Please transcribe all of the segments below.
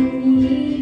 you.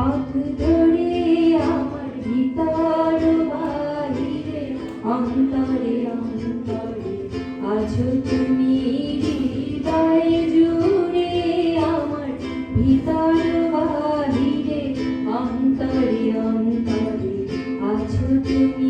পথ ধরে আমার ভিতর বাহিরে, অন্তরে অন্তরে, আছো তুমি হৃদয় জুড়ে আমার ভিতর বাহিরে, অন্তরে অন্তরে, আছো তুমি